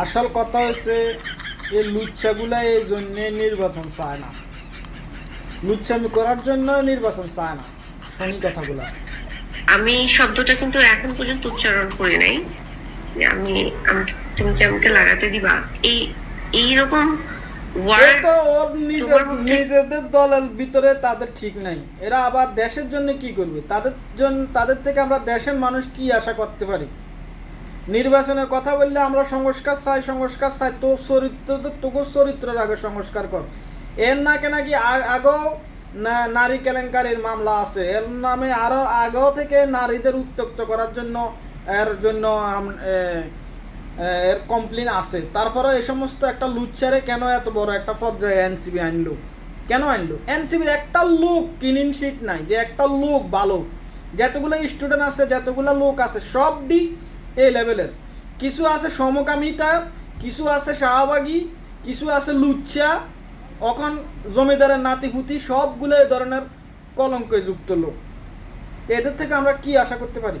আসল কথা হচ্ছে এই লুচ্ছাগুলা এই জন্য নির্বাচন চায় না। লুচ্ছামি করার জন্য নির্বাচন চায় না শনি কথাগুলা। আমি শব্দটা কিন্তু এখন পর্যন্ত উচ্চারণ করি নাই। আমি তুমি কি আমাকে লাগাতে দিবা? এই এইরকম নিজেদের দলের ভিতরে তাদের ঠিক নাই। এরা আবার দেশের জন্য কি করবে? তাদের জন্য তাদের থেকে আমরা দেশের মানুষ কি আশা করতে পারি? নির্বাচনের কথা বললে আমরা সংস্কার চাই সংস্কার চাই, তোর চরিত্র তো তোকে চরিত্রের আগে সংস্কার কর। এর নাকি নাকি আগেও নারী কেলেঙ্কারির মামলা আছে। এর নামে আরও আগেও থেকে নারীদের উত্তক্ত করার জন্য, এর জন্য এর কমপ্লেন আছে। তারপরে এই সমস্ত একটা লুচ্ছারে কেন এত বড় একটা পর্যায়ে এনসিবি আনলো? কেন আনলো? এনসিবির একটা লোক কিনিন শিট নাই, যে একটা লোক ভালো। যতগুলো স্টুডেন্ট আছে, যতগুলো লোক আছে সবটি এই লেভেলের। কিছু আছে সমকামিতার কিছু আছে শাহবাগী, কিছু আছে লুচ্ছা অখন জমিদারের নাতিপুতি সবগুলো এই ধরনের কলঙ্কে যুক্ত লোক। এদের থেকে আমরা কি আশা করতে পারি?